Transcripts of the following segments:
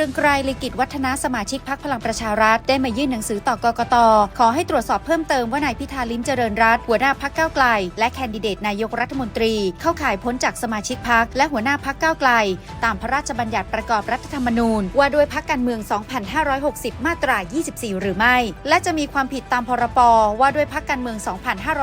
รืองไกรลิกิจวัฒนาสมาชิกพักพลังประชารัฐ ได้มายื่นหนังสือต่อกกต ขอให้ตรวจสอบเพิ่มเติมว่านายพิธาลิ้มเจริญรัตหัวหน้าพักก้าวไกล และแคนดิเดตนายกรัฐมนตรี เข้าข่ายพ้นจากสมาชิกพักและหัวหน้าพักก้าวไกล ตามพระราชบัญญัติประกอบรัฐธรรมนูญ ว่าด้วยพักการเมือง 2560 มาตรา 24 หรือไม่ และจะมีความผิดตามพรปว่าด้วยพักการเมือง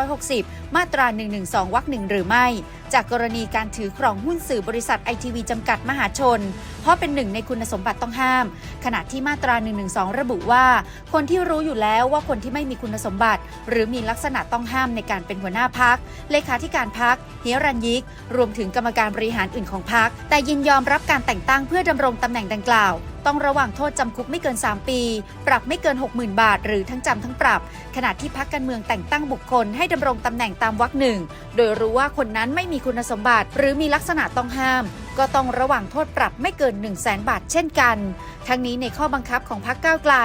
2560 มาตรา 112 วรรคหนึ่งหรือไม่ จากกรณีการถือครองหุ้นสื่อบริษัทไอทีวีจำกัดมหาชน ราะเป็นหนึ่งในคุณสมบัติต้องห้าม ขณะที่มาตรา 112 ระบุว่า คนที่รู้อยู่แล้วว่าคนที่ไม่มีคุณสมบัติ หรือมีลักษณะต้องห้ามในการเป็นหัวหน้าพักเลขาธิการพักเฮรัญยิก รวมถึงกรรมการบริหารอื่นของพักแต่ยินยอมรับการแต่งตั้งเพื่อดำรงตำแหน่งดังกล่าวต้องระวังโทษจำคุกไม่เกิน 3 ปี ปรับไม่เกิน 60,000 บาท หรือทั้งจำทั้งปรับ ขณะที่พักการเมืองแต่งตั้งบุคคลให้ดำรงตำแหน่งตามวรรคหนึ่ง โดยรู้ว่าคนนั้นไม่มีคุณสมบัติ หรือมีลักษณะต้องห้าม ก็ต้องระวังโทษปรับไม่เกิน 1 0 0 0 0แบาทเช่นกัน ทั้งนี้ในข้อบังคับของพักก้าวไกล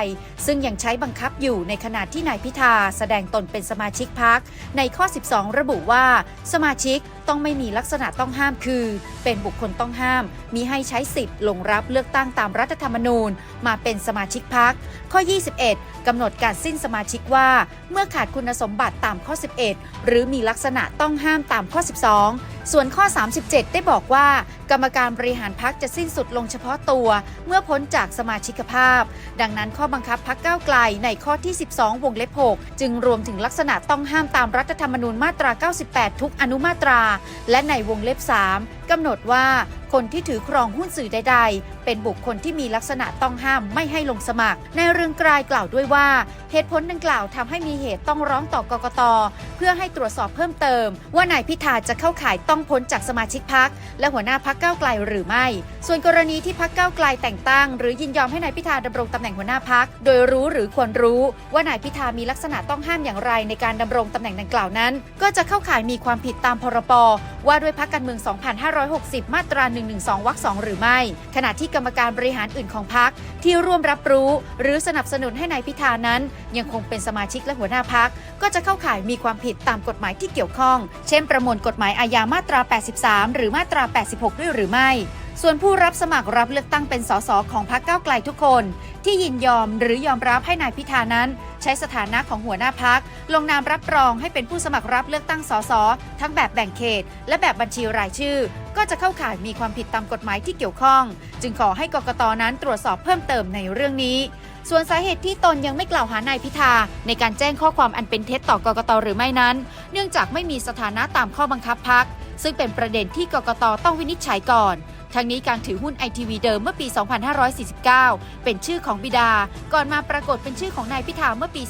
ซึ่งยังใช้บังคับอยู่ในขณะที่นายพิธาแสดงตนเป็นสมาชิกพักในข้อ 12 ระบุว่า สมาชิกต้องไม่มีลักษณะต้องห้ามคือ เป็นบุคคลต้องห้าม มีให้ใช้สิทธิ์ลงรับเลือกตั้งตามรัฐธรรมนูญ มาเป็นสมาชิกพัก ข้อ 21กำหนดการสิ้นสมาชิกว่า เมื่อขาดคุณสมบัติตามข้อ 11 หรือมีลักษณะต้องห้ามตามข้อ 12 ส่วนข้อ 37 ได้บอกว่า กรรมการบริหารพักจะสิ้นสุดลงเฉพาะตัว เมื่อพ้นจากสมาชิกภาพ ดังนั้นข้อบังคับพักก้าวไกลในข้อที่ 12 วงเล็บ 6 จึงรวมถึงลักษณะต้องห้ามตามรัฐธรรมนูญมาตรา 98 ทุกอนุมาตราและในวงเล็บ 3กำหนดว่าคนที่ถือครองหุ้นสื่อใด ๆ เป็นบุคคลที่มีลักษณะต้องห้ามไม่ให้ลงสมัคร ในเรื่องกลายกล่าวด้วยว่า เหตุผลดังกล่าวทำให้มีเหตุต้องร้องต่อกกต เพื่อให้ตรวจสอบเพิ่มเติม ว่านายพิธาจะเข้าข่ายต้องพ้นจากสมาชิกพักและหัวหน้าพักเก้าไกลหรือไม่ ส่วนกรณีที่พักเก้าไกลแต่งตั้ง หรือยินยอมให้นายพิธาดำรงตำแหน่งหัวหน้าพักโดยรู้หรือควรรู้ว่านายพิธามีลักษณะต้องห้ามอย่างไรในการดำรงตำแหน่งดังกล่าวนั้น ก็จะเข้าข่ายมีความผิดตามพรปว่าด้วยพักการเมือง2560 มาตรา 112 วรรค 2 หรือไม่ ขณะที่กรรมการบริหารอื่นของพักที่ร่วมรับรู้ หรือสนับสนุนให้นายพิธานั้น ยังคงเป็นสมาชิกและหัวหน้าพักก็จะเข้าข่ายมีความผิดตามกฎหมายที่เกี่ยวข้อง เช่น ประมวลกฎหมายอาญามาตรา 83 หรือมาตรา 86 ด้วยหรือไม่ ส่วนผู้รับสมัครรับเลือกตั้งเป็นสสของพรรคก้าวไกลทุกคน ที่ยินยอมหรือยอมรับให้นายพิธานั้น ใช้สถานะของหัวหน้าพัก ลงนามรับรองให้เป็นผู้สมัครรับเลือกตั้งสสทั้งแบบแบ่งเขต และแบบบัญชีรายชื่อ ก็จะเข้าข่ายมีความผิดตามกฎหมายที่เกี่ยวข้อง จึงขอให้กกตนั้นตรวจสอบเพิ่มเติมในเรื่องนี้ส่วนสาเหตุที่ตนยังไม่กล่าวหานายพิธา ในการแจ้งข้อความอันเป็นเท็จต่อกกตหรือไม่นั้น เนื่องจากไม่มีสถานะตามข้อบังคับพัก ซึ่งเป็นประเด็นที่กกตต้องวินิจฉัยก่อน ทั้งนี้การถือหุ้นไอทีวีเดิมเมื่อปี 2549 เป็นชื่อของบิดา ก่อนมาปรากฏเป็นชื่อของนายพิธาเมื่อปี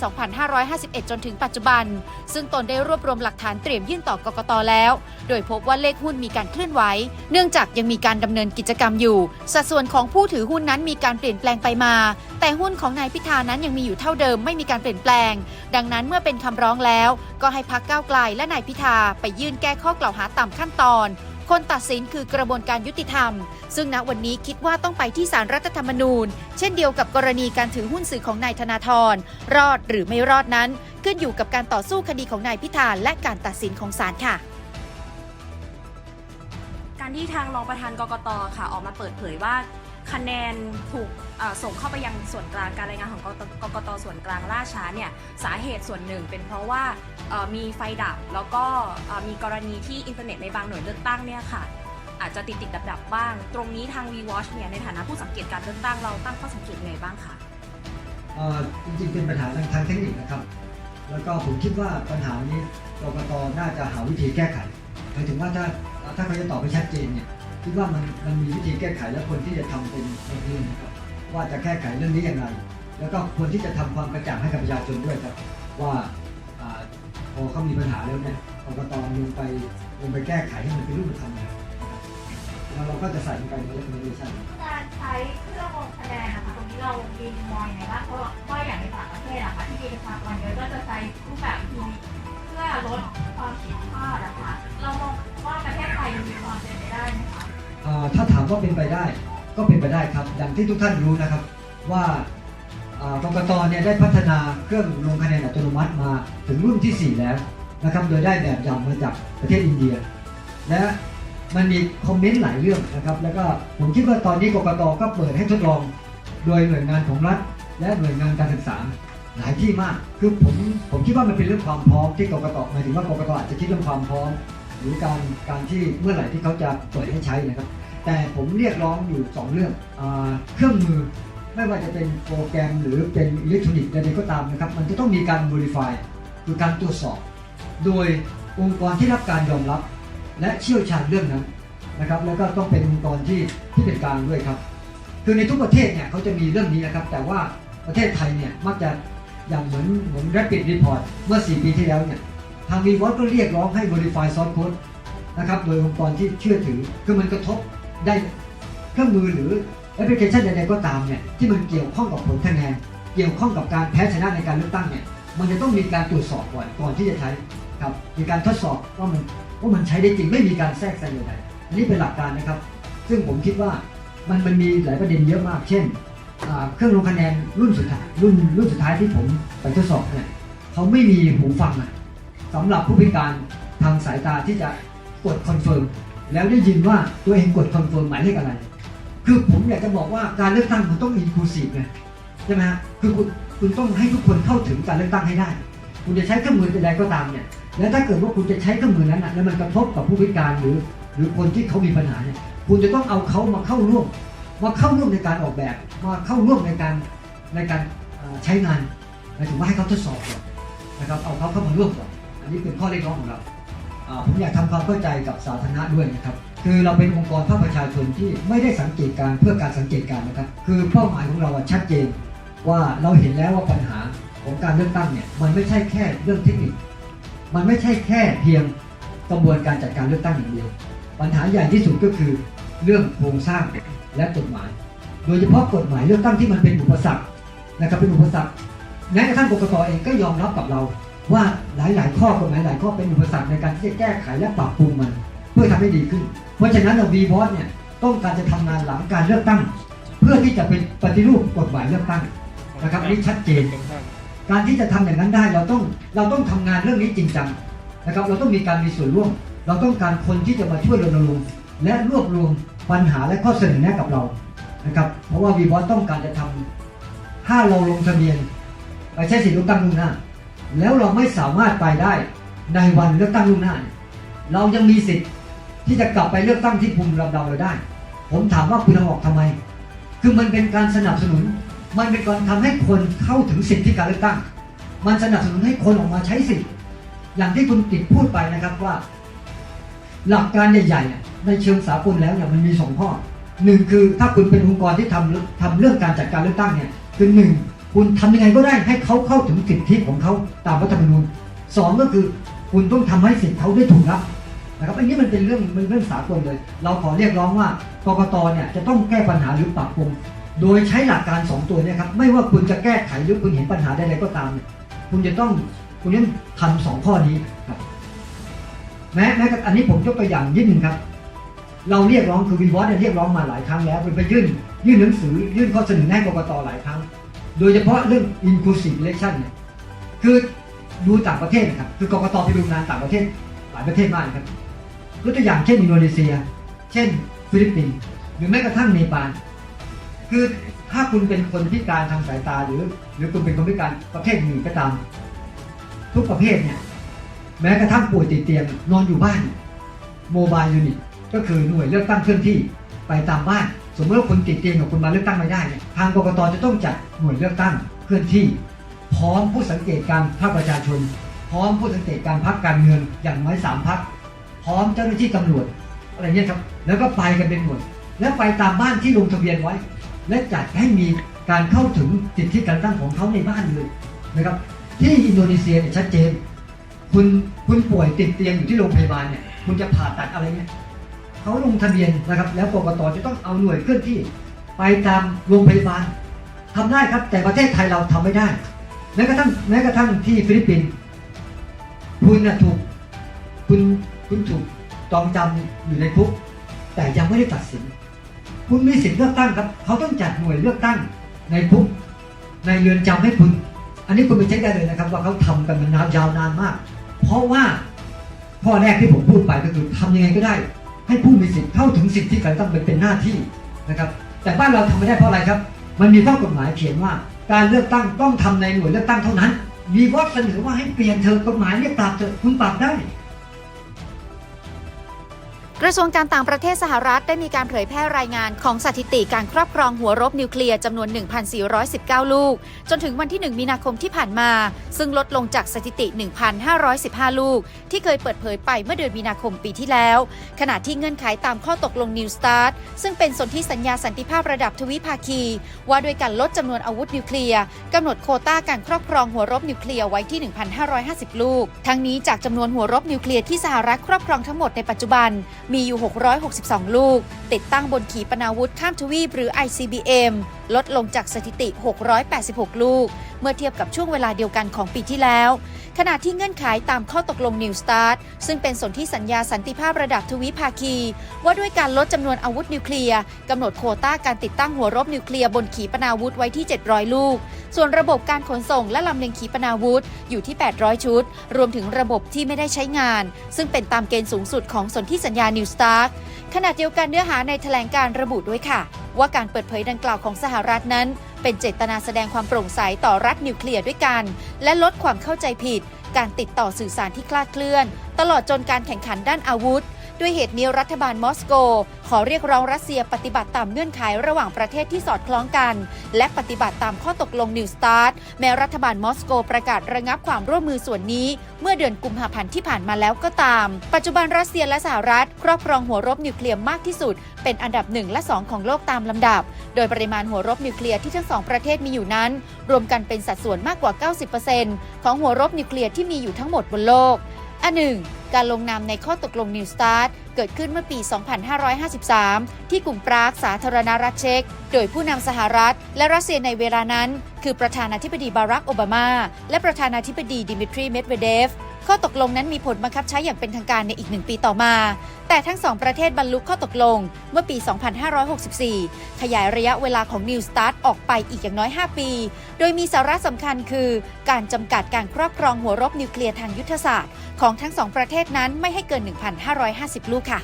2551 จนถึงปัจจุบัน ซึ่งตนได้รวบรวมหลักฐานเตรียมยื่นต่อกกตแล้ว โดยพบว่าเลขหุ้นมีการเคลื่อนไหว เนื่องจากยังมีการดำเนินกิจกรรมอยู่ สัดส่วนของผู้ถือหุ้นนั้นมีการเปลี่ยนแปลงไปมา แต่หุ้นของนายพิธานั้นยังมีอยู่เท่าเดิมไม่มีการเปลี่ยนแปลง ดังนั้นเมื่อเป็นคำร้องแล้ว ก็ให้พักก้าวไกลและนายพิธาไปยื่นแก้ข้อกล่าวหาตามขั้นตอน คนตัดสินคือกระบวนการยุติธรรม ซึ่งณวันนี้คิดว่าต้องไปที่ศาลรัฐธรรมนูญ เช่นเดียวกับกรณีการถือหุ้นสื่อของนายธนาธรรอดหรือไม่รอดนั้น ขึ้นอยู่กับการต่อสู้คดีของนายพิธาและการตัดสินของศาลค่ะการที่ทางรองประธานกกตค่ะออกมาเปิดเผยว่า คะแนนถูกส่งเข้าไปยังส่วนกลางการรายงานของกกตส่วนกลางล่าช้าเนี่ยสาเหตุส่วนหนึ่ง เป็นเพราะว่ามีไฟดับแล้วก็มีกรณีที่อินเทอร์เน็ตในบางหน่วยเลือกตั้งเนี่ยค่ะอาจจะติดติดดับดับบ้าง ตรงนี้ทาง VWatch เนี่ยในฐานะผู้สังเกตการเลือกตั้งเราตั้งข้อสังเกตยังไงบ้างคะจริงๆเป็นปัญหาทางทางเทคนิคนะครับ แล้วก็ผมคิดว่าปัญหานี้กรกตน่าจะหาวิธีแก้ไขหมายถึงว่าถ้าถ้าเขาจะตอบไปชัดเจนเนี่ย คิดว่ามันมันมีวิธีแก้ไขและคนที่จะทำเป็นเป็นเรื่องนะครับว่าจะแก้ไขเรื่องนี้อย่างไร แล้วก็ควรที่จะทำความกระจ่างให้กับประชาชนด้วยครับ ว่าพอเขามีปัญหาแล้วเนี่ยกกตลงไปลงไปแก้ไขให้มันเป็นรูปธรรมนะแล้วเราก็จะใส่ลงไปในเรื่องนี้ใช่การใช้เครื่องลงคะแนนนะคะตรงนี้เรามีมอยังไงบ้างเพราะว่าอย่างในต่างประเทศอะค่ะที่มีประชากรเยอะก็จะใช้รูปแบบทีเพื่อลดความผิด ถ้าถามว่าเป็นไปได้ก็เป็นไปได้ครับอย่างที่ทุกท่านรู้นะครับว่าเอ่อกตเนี่ยได้พัฒนาเครื่องลงคะแนนอัตโนมัติมาถึงรุ่นที่ 4 แล้วนะครับโดยได้แบบอย่างมาจากประเทศอินเดีย และมันมีคอมเมนต์หลายเรื่องนะครับ แล้วก็ผมคิดว่าตอนนี้กรกตก็เปิดให้ทดลอง โดยหน่วยงานของรัฐ และหน่วยงานการศึกษาหลายที่มาก คือผมผมคิดว่ามันเป็นเรื่องความพร้อมที่กรกตหมายถึงว่ากรกตอาจจะคิดเรื่องความพร้อม หรือการการที่เมื่อไหร่ที่เขาจะเปิดให้ใช้นะครับ แต่ผมเรียกร้องอยู่ 2 เรื่องอเครื่องมือไม่ว่าจะเป็นโปรแกรมหรือเป็นอิเล็กทรอนิกส์ใดๆก็ตามนะครับ มันจะต้องมีการ verify คือการตรวจสอบ โดยองค์กรที่รับการยอมรับ และเชี่ยวชาญเรื่องนั้นนะครับ แล้วก็ต้องเป็นองค์กรที่ที่เป็นกลางด้วยครับ คือในทุกประเทศเนี่ยเขาจะมีเรื่องนี้นะครับ แต่ว่าประเทศไทยเนี่ยมักจะอย่างเหมือนเหมือน Rapid Report เมื่อ 4 ปีที่แล้วเนี่ยทาง v ีวอก็เรียกร้องให้ verify source code นะครับ โดยองค์กรที่เชื่อถือ คือมันกระทบ ได้เครื่องมือหรือแอปพลิเคชันใดๆก็ตามเนี่ยที่มันเกี่ยวข้องกับผลคะแนนเกี่ยวข้องกับการแพ้ชนะในการเลือกตั้งเนี่ยมันจะต้องมีการตรวจสอบก่อนก่อนที่จะใช้ครับมีการทดสอบว่ามันว่ามันใช้ได้จริงไม่มีการแทรกแซงใดๆอันนี้เป็นหลักการนะครับ ซึ่งผมคิดว่ามันมันมีหลายประเด็นเยอะมาก เช่น เครื่องลงคะแนนรุ่นสุดท้ายรุ่นรุ่นสุดท้ายที่ผมไปทดสอบเนี่ยเขาไม่มีหูฟังอะสำหรับผู้พิการทางสายตาที่จะกดคอนเฟิร์ม แล้วได้ยินว่าตัวเองกดคอนเฟิร์มหมายเลขอะไร คือผมอยากจะบอกว่าการเลือกตั้งมันต้องอินคลูซีฟไงใช่ไหมฮะคือคุณคุณต้องให้ทุกคนเข้าถึงการเลือกตั้งให้ได้ คุณจะใช้เครื่องมือใดก็ตามเนี่ยแล้วถ้าเกิดว่าคุณจะใช้เครื่องมือนั้นนะแล้วมันกระทบกับผู้พิการหรือ หรือคนที่เขามีปัญหาเนี่ยคุณจะต้องเอาเขามาเข้าร่วมมาเข้าร่วมในการออกแบบมาเข้าร่วมในการในการใช้งานหมายถึงว่าให้เขาทดสอบก่อนนะครับเอาเขาเข้ามาร่วมก่อนอันนี้เป็นข้อเรียกร้องของเรา ผมอยากทำความเข้าใจกับสาธารณะด้วยนะครับ คือเราเป็นองค์กรภาคประชาชนที่ไม่ได้สังเกตการเพื่อการสังเกตการนะครับ คือเป้าหมายของเราชัดเจน ว่าเราเห็นแล้วว่าปัญหาของการเลือกตั้งเนี่ยมันไม่ใช่แค่เรื่องเทคนิค มันไม่ใช่แค่เพียงกระบวนการจัดการเลือกตั้งอย่างเดียว ปัญหาใหญ่ที่สุดก็คือเรื่องโครงสร้างและกฎหมาย โดยเฉพาะกฎหมายเลือกตั้งที่มันเป็นอุปสรรคนะครับเป็นอุปสรรคแม้กระทั่งกกตเองก็ยอมรับกับเรา ว่าหลาย ๆ ข้อกฎหมายหลายข้อเป็นอุปสรรคในการที่จะแก้ไขและปรับปรุงมัน เพื่อทำให้ดีขึ้น เพราะฉะนั้นเราวีบอสเนี่ยต้องการจะทำงานหลังการเลือกตั้ง เพื่อที่จะเป็นปฏิรูปกฎหมายเลือกตั้งนะครับนี้ชัดเจน การที่จะทำอย่างนั้นได้เราต้องเราต้องทำงานเรื่องนี้จริงจังนะครับเราต้องมีการมีส่วนร่วม เราต้องการคนที่จะมาช่วยรณรงค์และรวบรวมปัญหาและข้อเสนอแนะกับเรานะครับเพราะว่าวีบอสต้องการจะทำถ้าเราลงทะเบียนไปใช้สิทธิ์เลือกตั้งล่วงหน้า แล้วเราไม่สามารถไปได้ในวันเลือกตั้งล่วงหน้าเนี่ยเรายังมีสิทธิ์ที่จะกลับไปเลือกตั้งที่ภูมิลำเนาเราได้ ผมถามว่าคุณเอาออกทำไม คือมันเป็นการสนับสนุน มันเป็นการทำให้คนเข้าถึงสิทธิการเลือกตั้ง มันสนับสนุนให้คนออกมาใช้สิทธิ์ อย่างที่คุณติดพูดไปนะครับว่า หลักการใหญ่ๆเนี่ยในเชิงสากลแล้วเนี่ยมันมีสองข้อหนึ่งคือถ้าคุณเป็นองค์กรที่ทำทำเรื่องการจัดการเลือกตั้งเนี่ยคือหนึ่ง คุณทำยังไงก็ได้ให้เขาเข้าถึงสิทธิของเขาตามรัฐธรรมนูญสองก็คือคุณต้องทำให้สิทธิเขาได้ถูกรับนะครับอันนี้มันเป็นเรื่องมันเรื่องสากลเลย เราขอเรียกร้องว่ากกตเนี่ยจะต้องแก้ปัญหาหรือปรับปรุงโดยใช้หลักการ 2 ตัวเนี้ครับไม่ว่าคุณจะแก้ไขหรือคุณเห็นปัญหาใดๆก็ตามเนี่ยคุณจะต้องคุณต้องทำสองข้อนี้ครับแม้แม้กระทั่งอันนี้ผมยกตัวอย่างนิดหนึ่งครับ เราเรียกร้องคือวีวอสเนี่ยเรียกร้องมาหลายครั้งแล้วไปยื่น ยื่นหนังสือยื่นข้อเสนอแนะกกตหลายครั้ง โดยเฉพาะเรื่อง inclusive election เนี่ยคือดูต่างประเทศนะครับ คือกรกตไปดูงานต่างประเทศหลายประเทศมากนะครับยกตัวอย่างเช่นอินโดนีเซีย เช่น ฟิลิปปินส์หรือแม้กระทั่งเนปาลคือถ้าคุณเป็นคนพิการทางสายตาหรือ หรือคุณเป็นคนพิการประเภทหนึ่งก็ตาม ทุกประเภทเนี่ยแม้กระทั่งป่วยติดเตียงนอนอยู่บ้านโมบายยูนิตก็คือหน่วยเลือกตั้งเคลื่อนที่ไปตามบ้าน สมมติว่าคุณติดเตียงกับคุณมาเลือกตั้งไม่ได้เนี่ยทางกกตจะต้องจัดหน่วยเลือกตั้งเคลื่อนที่ พร้อมผู้สังเกตการภาคประชาชน พร้อมผู้สังเกตการพักการเมืองอย่างน้อยสามพักพร้อมเจ้าหน้าที่ตำรวจอะไรเงี้ยครับ แล้วก็ไปกันเป็นหมดและไปตามบ้านที่ลงทะเบียนไว้ และจัดให้มีการเข้าถึงสิทธิการตั้งของเขาในบ้านเลยนะครับ ที่อินโดนีเซียเนี่ยชัดเจน คุณคุณป่วยติดเตียงอยู่ที่โรงพยาบาลเนี่ยคุณจะผ่าตัดอะไรเนี่ย เขาลงทะเบียนนะครับ แล้วกกตจะต้องเอาหน่วยเคลื่อนที่ ไปตามโรงพยาบาลทำได้ครับ แต่ประเทศไทยเราทำไม่ได้ แม้กระทั่งแม้กระทั่งที่ฟิลิปปินส์คุณนะถูกคุณคุณถูกจองจำอยู่ในคุกแต่ยังไม่ได้ตัดสิน คุณมีสิทธิ์เลือกตั้งครับ เขาต้องจัดหน่วยเลือกตั้งในคุกในเรือนจำให้คุณ อันนี้คุณไปเช็คได้เลยนะครับ ว่าเขาทำกันมานานยาวนานมาก เพราะว่าข้อแรกที่ผมพูดไปก็คือทำยังไงก็ได้ ให้ผู้มีสิทธิ์เข้าถึงสิทธิการตั้งเป็นเป็นหน้าที่นะครับ แต่บ้านเราทำไม่ได้เพราะอะไรครับ มันมีข้อกฎหมายเขียนว่า การเลือกตั้งต้องทำในหน่วยเลือกตั้งเท่านั้น มีวอตเสนอว่าให้เปลี่ยนเถอะกฎหมายเรียกปรับเธอคุณปรับได้ กระทรวงการต่างประเทศสหรัฐได้มีการเผยแพร่รายงานของสถิติการครอบครองหัวรบนิวเคลียร์จำนวน 1,419 ลูก จนถึงวันที่ 1 มีนาคมที่ผ่านมา ซึ่งลดลงจากสถิติ 1,515 ลูก ที่เคยเปิดเผยไปเมื่อเดือนมีนาคมปีที่แล้ว ขณะที่เงื่อนไขตามข้อตกลง New START ซึ่งเป็นสนธิสัญญาสันติภาพระดับทวิภาคี ว่าด้วยการลดจำนวนอาวุธนิวเคลียร์กำหนดโคต้าการครอบครองหัวรบนิวเคลียร์ไว้ที่ 1,550 ลูก ทั้งนี้จากจำนวนหัวรบนิวเคลียร์ที่สหรัฐครอบครองทั้งหมดในปัจจุบันมีอยู่ 662 ลูก ติดตั้งบนขีปนาวุธข้ามทวีปหรือ ICBM ลดลงจากสถิติ 686 ลูก เมื่อเทียบกับช่วงเวลาเดียวกันของปีที่แล้ว ขณะที่เงื่อนไขตามข้อตกลง New START ซึ่งเป็นสนธิสัญญาสันติภาพระดับทวิภาคี ว่าด้วยการลดจำนวนอาวุธนิวเคลียร์กำหนดโควต้าการติดตั้งหัวรบนิวเคลียร์บนขีปนาวุธไว้ที่ 700 ลูก ส่วนระบบการขนส่งและลำเลียงขีปนาวุธอยู่ที่ 800 ชุด รวมถึงระบบที่ไม่ได้ใช้งาน ซึ่งเป็นตามเกณฑ์สูงสุดของสนธิสัญญา New START ขณะเดียวกันเนื้อหาในแถลงการระบุด้วยค่ะ ว่าการเปิดเผยดังกล่าวของสหรัฐนั้น เป็นเจตนาแสดงความโปร่งใสต่อรัฐนิวเคลียร์ด้วยกัน และลดความเข้าใจผิด การติดต่อสื่อสารที่คลาดเคลื่อน ตลอดจนการแข่งขันด้านอาวุธ ด้วยเหตุนี้รัฐบาลมอสโก ขอเรียกร้องรัสเซียปฏิบัติตามเงื่อนไขระหว่างประเทศที่สอดคล้องกัน และปฏิบัติตามข้อตกลงนิวสตาร์ทแม้รัฐบาลมอสโกประกาศระงับความร่วมมือส่วนนี้ เมื่อเดือนกุมภาพันธ์ที่ผ่านมาแล้วก็ตาม ปัจจุบันรัสเซียและสหรัฐ ครอบครองหัวรบนิวเคลียร์มากที่สุด เป็นอันดับ 1 และ 2 ของโลกตามลำดับ โดยปริมาณหัวรบนิวเคลียร์ที่ทั้งสองประเทศมีอยู่นั้น รวมกันเป็นสัดส่วนมากกว่า 90%ของหัวรบนิวเคลียร์ที่มีอยู่ทั้งหมดบนโลก อันหนึ่งการลงนามในข้อตกลง New START เกิดขึ้นเมื่อปี 2553 ที่กรุงปรากสาธารณรัฐเช็ก โดยผู้นำสหรัฐ และรัสเซียในเวลานั้น คือประธานาธิบดีบารักโอบามา และประธานาธิบดีดิมิทรี เมดเวเดฟ ข้อตกลงนั้นมีผลบังคับใช้อย่างเป็นทางการในอีกหนึ่งปีต่อมา แต่ทั้งสองประเทศบรรลุข้อตกลงเมื่อปี 2564 ขยายระยะเวลาของ New START ออกไปอีกอย่างน้อย 5 ปี โดยมีสาระสำคัญคือ การจำกัดการครอบครองหัวรบนิวเคลียร์ทางยุทธศาสตร์ ของทั้งสองประเทศนั้นไม่ให้เกิน 1,550 ลูกค่ะ